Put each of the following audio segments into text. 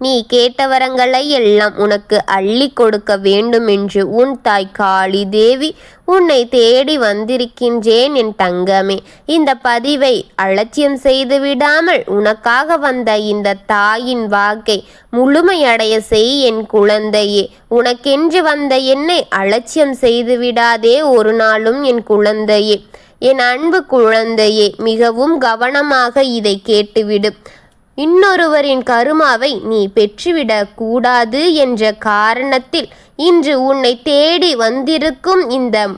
நீ கேட்ட வரங்களை எல்லாம் உனக்கு அள்ளி கொடுக்க வேண்டுமென்று உன் தாய் காளி தேவி உன்னை தேடி வந்திருக்கின்றேன் என் தங்கமே. இந்த பதிவை அலட்சியம் செய்து விடாமல் உனக்காக வந்த இந்த தாயின் வாக்கை முழுமையடைய செய் என் குழந்தையே. உனக்கென்று வந்த என்னை அலட்சியம் செய்து விடாதே ஒரு நாளும் என் குழந்தையே. என் அன்பு குழந்தையே மிகவும் கவனமாக இதை கேட்டுவிடு. இன்னொருவரின் கருமாவை நீ பெற்றுவிடக் கூடாது என்ற காரணத்தில் இன்று உன்னை தேடி வந்திருக்கும் இந்த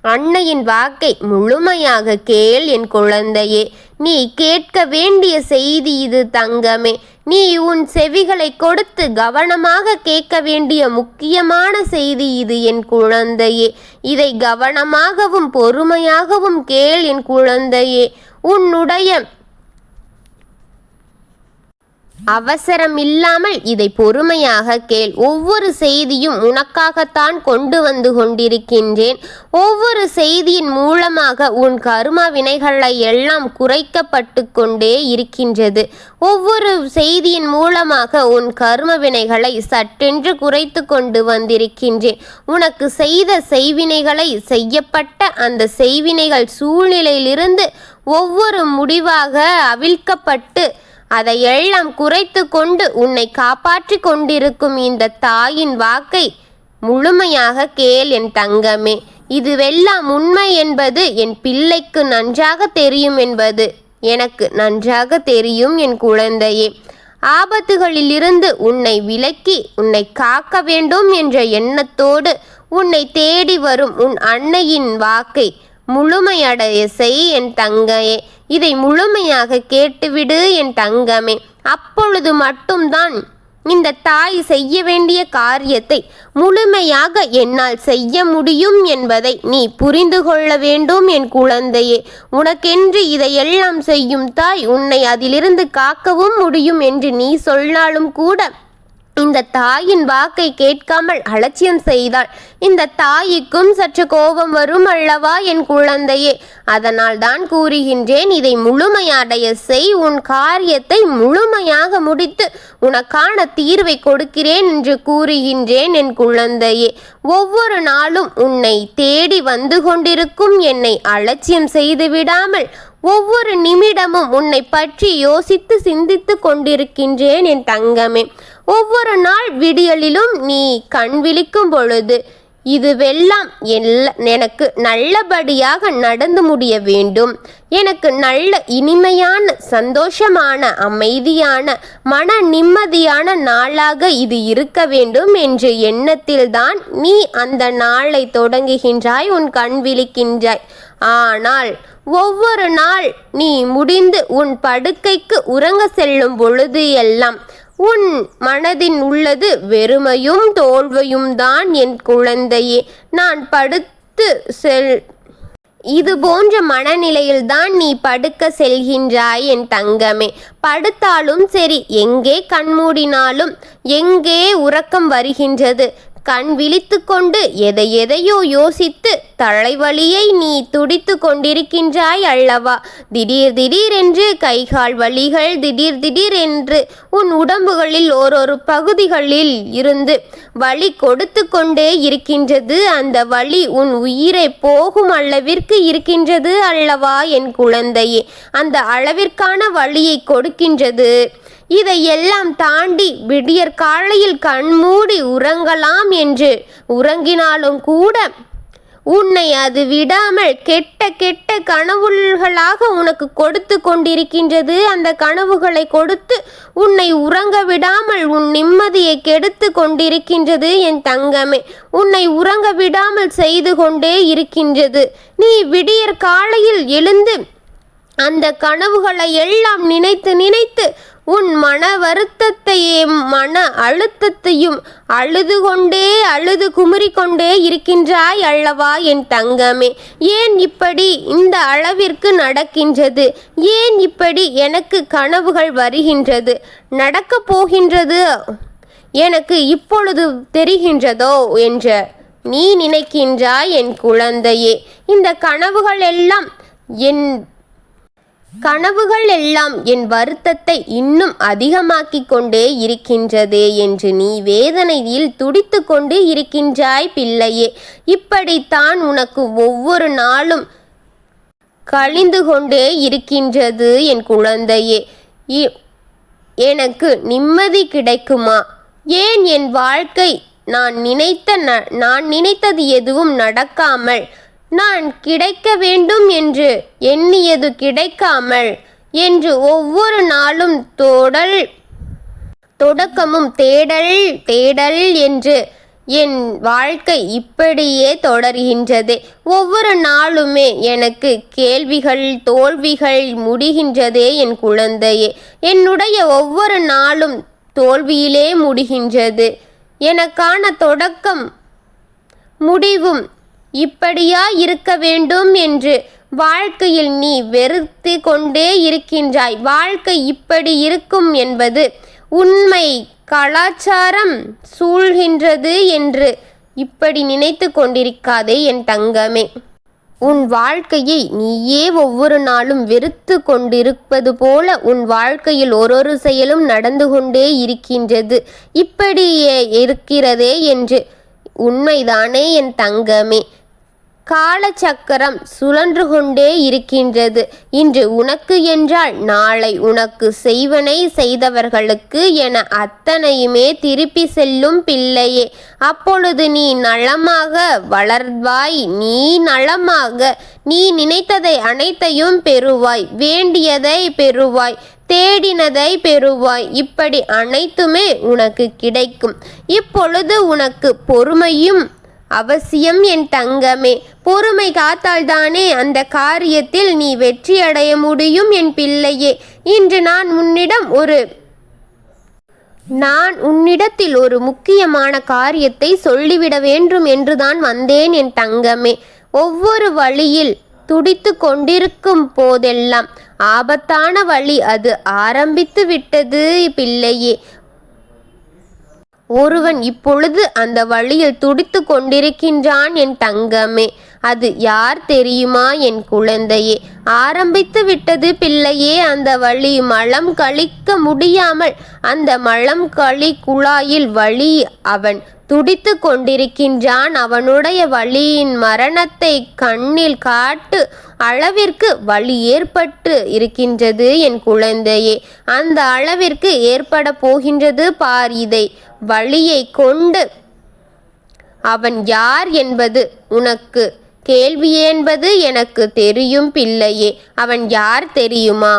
அன்னையின் வாக்கை முழுமையாக கேள் என் குழந்தையே. நீ கேட்க வேண்டிய செய்தி இது தங்கமே. நீ உன் செவிகளை கொடுத்து கவனமாக கேட்க வேண்டிய முக்கியமான செய்தி இது என் குழந்தையே. இதை கவனமாகவும் பொறுமையாகவும் கேள் என் குழந்தையே. உன்னுடைய அவசரம் இல்லாமல் இதை பொறுமையாக கேள். ஒவ்வொரு செய்தியும் உனக்காகத்தான் கொண்டு வந்து கொண்டிருக்கின்றேன். ஒவ்வொரு செய்தியின் மூலமாக உன் கரும வினைகளை எல்லாம் குறைக்கப்பட்டு கொண்டே இருக்கின்றது. ஒவ்வொரு செய்தியின் மூலமாக உன் கரும வினைகளை சட்டென்று குறைத்து கொண்டு வந்திருக்கின்றேன். உனக்கு செய்த செய்வினைகளை செய்யப்பட்ட அந்த செய்வினைகள் சூழ்நிலையிலிருந்து ஒவ்வொரு முடிவாக அவிழ்க்கப்பட்டு அதை எல்லாம் குறைத்து கொண்டு உன்னை காப்பாற்றி கொண்டிருக்கும் இந்த தாயின் வாக்கை முழுமையாக கேள் என் தங்கமே. இதுவெல்லாம் உண்மை என்பது என் பிள்ளைக்கு நன்றாக தெரியும் என்பது எனக்கு நன்றாக தெரியும் என் குழந்தையே. ஆபத்துகளிலிருந்து உன்னை விலக்கி உன்னை காக்க வேண்டும் என்ற எண்ணத்தோடு உன்னை தேடி வரும் உன் அன்னையின் வாக்கை முழுமையடைய செய் என் தங்கையே. இதை முழுமையாக கேட்டுவிடு என் தங்கமே. அப்பொழுது மட்டும்தான் இந்த தாய் செய்ய வேண்டிய காரியத்தை முழுமையாக என்னால் செய்ய முடியும் என்பதை நீ புரிந்து கொள்ள வேண்டும் என் குழந்தையே. உனக்கென்று இதையெல்லாம் செய்யும் தாய் உன்னை அதிலிருந்து காக்கவும் முடியும் என்று நீ சொன்னாலும் கூட இந்த தாயின் வாக்கை கேட்காமல் அலட்சியம் செய்தாள். இந்த தாய்க்கும் சற்று கோபம் வரும் அல்லவா என் குழந்தையே? அதனால் தான் கூறுகின்றேன் இதை முழுமையடைய செய் உன் காரியத்தை முழுமையாக முடித்து உனக்கான தீர்வை கொடுக்கிறேன் என்று கூறுகின்றேன் என் குழந்தையே. ஒவ்வொரு நாளும் உன்னை தேடி வந்து கொண்டிருக்கும் என்னை அலட்சியம் செய்து விடாமல் ஒவ்வொரு நிமிடமும் உன்னை பற்றி யோசித்து சிந்தித்து கொண்டிருக்கின்றேன் என் தங்கமே. ஒவ்வொரு நாள் விடியலிலும் நீ கண் விழிக்கும் பொழுது இதுவெல்லாம் எல்லா எனக்கு நல்லபடியாக நடந்து முடிய வேண்டும். எனக்கு நல்ல இனிமையான சந்தோஷமான அமைதியான மன நிம்மதியான நாளாக இது இருக்க வேண்டும் என்ற எண்ணத்தில்தான் நீ அந்த நாளை தொடங்குகின்றாய் உன் கண் விழிக்கின்றாய். ஆனால் ஒவ்வொரு நாள் நீ முடிந்து உன் படுக்கைக்கு உறங்க செல்லும் பொழுது எல்லாம் உன் மனதின் உள்ளது வெறுமையும் தோல்வையும் தான் என் குழந்தையே. நான் படுத்து செல் இது போன்ற மனநிலையில்தான் நீ படுக்க செல்கின்றாய் என் தங்கமே. படுத்தாலும் சரி எங்கே கண்மூடினாலும் எங்கே உறக்கம் வருகின்றது? கண் விழித்து கொண்டு எதை எதையோ யோசித்து தலைவலியை நீ துடித்து கொண்டிருக்கின்றாய் அல்லவா? திடீர் திடீரென்று கைகால் வலிகள் திடீர் திடீரென்று உன் உடம்புகளில் ஓரொரு பகுதிகளில் இருந்து வலி கொடுத்து கொண்டே இருக்கின்றது. அந்த வலி உன் உயிரை போகும் அளவிற்கு இருக்கின்றது அல்லவா என் குழந்தையே? அந்த அளவிற்கான வழியை கொடுக்கின்றது. இதையெல்லாம் தாண்டி விடியற் காலையில் கண்மூடி உறங்கலாம் என்று உறங்கினாலும் கூட உன்னை அது விடாமல் கெட்ட கெட்ட கனவுகளாக உனக்கு கொடுத்து கொண்டிருக்கின்றது. அந்த கனவுகளை கொடுத்து உன்னை உறங்க விடாமல் உன் நிம்மதியை கெடுத்து கொண்டிருக்கின்றது என் தங்கமே. உன்னை உறங்க விடாமல் செய்து கொண்டே இருக்கின்றது. நீ விடியற் காலையில் எழுந்து அந்த கனவுகளை எல்லாம் நினைத்து நினைத்து உன் மன வருத்தத்தையும் மன அழுத்தத்தையும் அழுது கொண்டே அழுது குமுறிக்கொண்டே இருக்கின்றாய் அல்லவா என் தங்கமே? ஏன் இப்படி இந்த அளவிற்கு நடக்கின்றது? ஏன் இப்படி எனக்கு கனவுகள் வருகின்றது? நடக்கப் போகின்றது எனக்கு இப்பொழுது தெரிகின்றதோ என்ற நீ நினைக்கின்றாய் என் குழந்தையே. இந்த கனவுகள் எல்லாம் என் கனவுகள் எல்லாம் என் வருத்தத்தை இன்னும் அதிகமாக்கிக் கொண்டே இருக்கின்றது என்று நீ வேதனையில் துடித்து கொண்டு இருக்கின்றாய் பிள்ளையே. இப்படித்தான் உனக்கு ஒவ்வொரு நாளும் கழிந்து கொண்டே இருக்கின்றது என் குழந்தையே. இ- எனக்கு நிம்மதி கிடைக்குமா? ஏன் என் வாழ்க்கை நான் நினைத்த ந- நான் நினைத்தது எதுவும் நடக்காமல் நான் கிடைக்க வேண்டும் என்று எண்ணியது கிடைக்காமல் என்று ஒவ்வொரு நாளும் தொடல் தொடக்கமும் தேடல் தேடல் என்று என் வாழ்க்கை இப்படியே தொடர்கின்றது. ஒவ்வொரு நாளுமே எனக்கு கேள்விகள் தோல்விகள் முடிகின்றதே என் குழந்தையே. என்னுடைய ஒவ்வொரு நாளும் தோல்வியிலே முடிகின்றது. எனக்கான தொடக்கம் முடிவும் இப்படியா இருக்க வேண்டும் என்று வாழ்க்கையில் நீ வெறுத்து கொண்டே இருக்கின்றாய். வாழ்க்கை இப்படி இருக்கும் என்பது உண்மை கலாச்சாரம் சூழ்கின்றது என்று இப்படி நினைத்து கொண்டிருக்காதே என் தங்கமே. உன் வாழ்க்கையை நீயே ஒவ்வொரு நாளும் வெறுத்து கொண்டிருப்பது போல உன் வாழ்க்கையில் ஒரு செயலும் நடந்து கொண்டே இருக்கின்றது. இப்படியே இருக்கிறதே என்று உண்மைதானே என் தங்கமே. காலச்சக்கரம் சுழன்று கொண்டே இருக்கின்றது. இன்று உனக்கு என்றால் நாளை உனக்கு செய்வனை செய்தவர்களுக்கு என அத்தனையுமே திருப்பி செல்லும் பிள்ளையே. அப்பொழுது நீ நலமாக வளர்வாய் நீ நலமாக நீ நினைத்ததை அனைத்தையும் பெறுவாய் வேண்டியதை பெறுவாய் தேடினதை பெறுவாய். இப்படி அனைத்துமே உனக்கு கிடைக்கும். இப்பொழுது உனக்கு பொறுமையும் அவசியம் என் தங்கமே. பொறுமை காத்தால்தானே அந்த காரியத்தில் நீ வெற்றி அடைய முடியும் என் பிள்ளையே. இன்று நான் உன்னிடம் ஒரு நான் உன்னிடத்தில் ஒரு முக்கியமான காரியத்தை சொல்லிவிட வேண்டும் என்றுதான் வந்தேன் என் தங்கமே. ஒவ்வொரு வழியில் துடித்து கொண்டிருக்கும் போதெல்லாம் ஆபத்தான வழி அது ஆரம்பித்து விட்டது பிள்ளையே. ஒருவன் இப்பொழுது அந்த வழியில் துடித்து கொண்டிருக்கின்றான் என் தங்கமே. அது யார் தெரியுமா என் குழந்தையே? ஆரம்பித்து விட்டது பிள்ளையே அந்த வழி மலம் கழிக்க முடியாமல் அந்த மலம் களி குழாயில் வழி அவன் துடித்து கொண்டிருக்கின்றான். அவனுடைய வழியின் மரணத்தை கண்ணில் காட்டு அளவிற்கு வழி ஏற்பட்டு இருக்கின்றது என் குழந்தையே. அந்த அளவிற்கு ஏற்பட போகின்றது பார் இதை வழியை கொண்டு. அவன் யார் என்பது உனக்கு கேள்வி என்பது எனக்கு தெரியும் பிள்ளையே அவன் யார் தெரியுமா?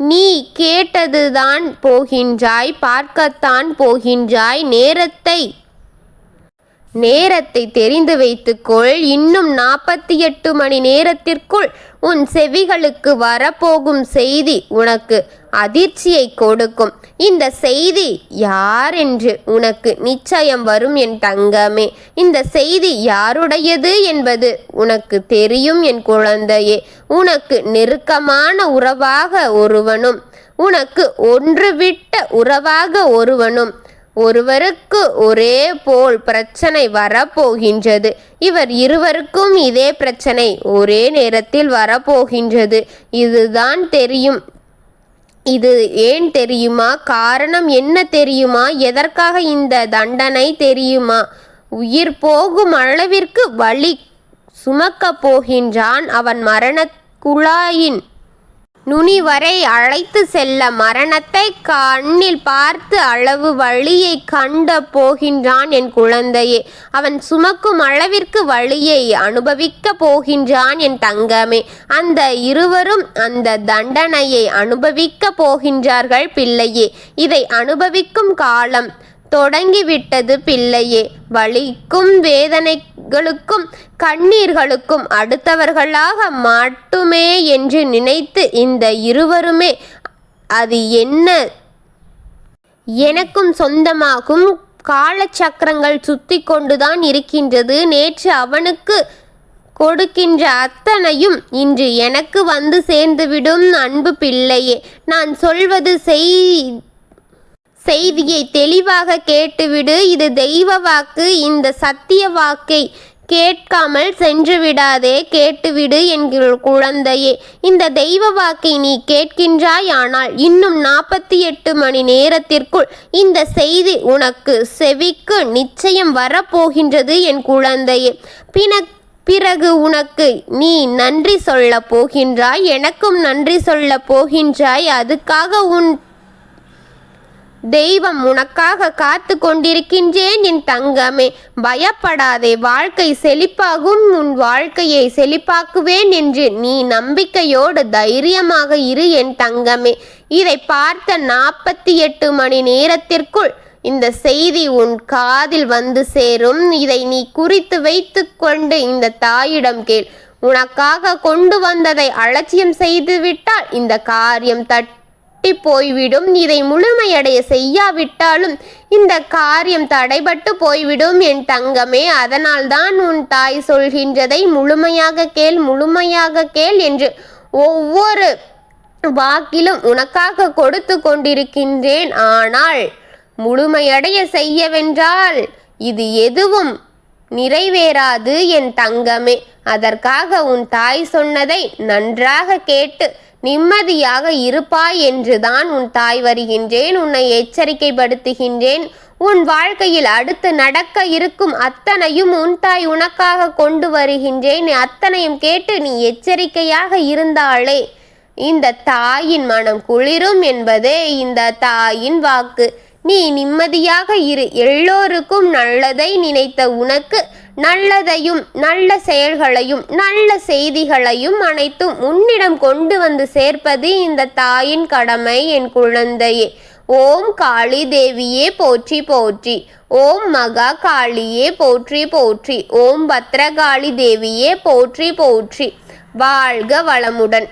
நீ கேட்டதுதான் போகின்றாய் பார்க்கத்தான் போகின்றாய் நேரத்தை நேரத்தை தெரிந்து வைத்துக்கொள். இன்னும் நாற்பத்தி எட்டு மணி நேரத்திற்குள் உன் செவிகளுக்கு வரப்போகும் செய்தி உனக்கு அதிர்ச்சியை கொடுக்கும். இந்த செய்தி யார் என்று உனக்கு நிச்சயம் வரும் என் தங்கமே. இந்த செய்தி யாருடையது என்பது உனக்கு தெரியும் என் குழந்தையே. உனக்கு நெருக்கமான உறவாக ஒருவனும் உனக்கு ஒன்று விட்ட உறவாக ஒருவனும் ஒருவருக்கு ஒரே போல் பிரச்சனை வரப்போகின்றது. இவர் இருவருக்கும் இதே பிரச்சனை ஒரே நேரத்தில் வரப்போகின்றது. இதுதான் தெரியும். இது ஏன் தெரியுமா? காரணம் என்ன தெரியுமா? எதற்காக இந்த தண்டனை தெரியுமா? உயிர் போகும் அளவிற்கு வழி சுமக்கப் போகின்றான் அவன் மரணக் குழாயின் நுனி வரை அழைத்து செல்ல மரணத்தை கண்ணில் பார்த்து அளவு வழியை கண்ட போகின்றான் என் குழந்தையே. அவன் சுமக்கும் அளவிற்கு வழியை அனுபவிக்க போகின்றான் என் தங்கமே. அந்த இருவரும் அந்த தண்டனையை அனுபவிக்க போகின்றார்கள் பிள்ளையே. இதை அனுபவிக்கும் காலம் தொடங்கிவிட்டது பிள்ளையே. வலிக்கும் கண்களுக்கும் கண்ணீர்களுக்கும் அடுத்தவர்களாக மட்டுமே என்று நினைத்து இந்த இருவருமே அது என்ன? எனக்கும் சொந்தமாகும். காலச்சக்கரங்கள் சுத்தி கொண்டுதான் இருக்கின்றது. நேற்று அவனுக்கு கொடுக்கின்ற அத்தனையும் இன்று எனக்கு வந்து சேர்ந்துவிடும் அன்பு பிள்ளையே. நான் சொல்வது செய் செய்தியை தெளிவாக கேட்டுவிடு. இது தெய்வ வாக்கு. இந்த சத்திய வாக்கை கேட்காமல் சென்று விடாதே கேட்டுவிடு என்கிற குழந்தையே. இந்த தெய்வ வாக்கை நீ கேட்கின்றாய் ஆனால் இன்னும் நாற்பத்தி எட்டு மணி நேரத்திற்குள் இந்த செய்தி உனக்கு செவிக்கு நிச்சயம் வரப்போகின்றது என் குழந்தையே. பின பிறகு உனக்கு நீ நன்றி சொல்ல போகின்றாய். எனக்கும் நன்றி சொல்ல போகின்றாய். அதுக்காக உன் தெய்வம் உனக்காக காத்து கொண்டிருக்கின்றேன் என் தங்கமே. பயப்படாதே வாழ்க்கை செழிப்பாகும். உன் வாழ்க்கையை செழிப்பாக்குவேன் என்று நீ நம்பிக்கையோடு தைரியமாக இரு என் தங்கமே. இதை பார்த்த நாற்பத்தி எட்டு மணி நேரத்திற்குள் இந்த செய்தி உன் காதில் வந்து சேரும். இதை நீ குறித்து வைத்து கொண்டு இந்த தாயிடம் கேள். உனக்காக கொண்டு வந்ததை அலட்சியம் செய்துவிட்டால் இந்த காரியம் தட் கொட்டி போய்விடும் இதை முழுமையடைய செய்யாவிட்டாலும் இந்த காரியம் தடைபட்டு போய்விடும் என் தங்கமே. அதனால்தான் உன் தாய் சொல்கின்றதை முழுமையாக கேள் முழுமையாக கேள் என்று ஒவ்வொரு வாக்கிலும் உனக்காக கொடுத்து கொண்டிருக்கின்றேன். ஆனால் முழுமையடைய செய்யவென்றால் இது எதுவும் நிறைவேறாது என் தங்கமே. அதற்காக உன் தாய் சொன்னதை நன்றாக கேட்டு நிம்மதியாக இருப்பாய் என்றுதான் உன் தாய் வருகின்றேன். உன்னை எச்சரிக்கைப்படுத்துகின்றேன். உன் வாழ்க்கையில் அடுத்து நடக்க இருக்கும் அத்தனையும் உன் தாய் உனக்காக கொண்டு வருகின்றேன். அத்தனையும் கேட்டு நீ எச்சரிக்கையாக இருந்தாலே இந்த தாயின் மனம் குளிரும் என்பதே இந்த தாயின் வாக்கு. நீ நிம்மதியாக இரு. எல்லோருக்கும் நல்லதை நினைத்த உனக்கு நல்லதையும் நல்ல செயல்களையும் நல்ல செய்திகளையும் அனைத்தும் உன்னிடம் கொண்டு வந்து சேர்ப்பது இந்த தாயின் கடமை என் குழந்தையே. ஓம் காளி தேவியே போற்றி போற்றி. ஓம் மகா காளியே போற்றி போற்றி. ஓம் பத்ரகாளி தேவியே போற்றி போற்றி. வாழ்க வளமுடன்.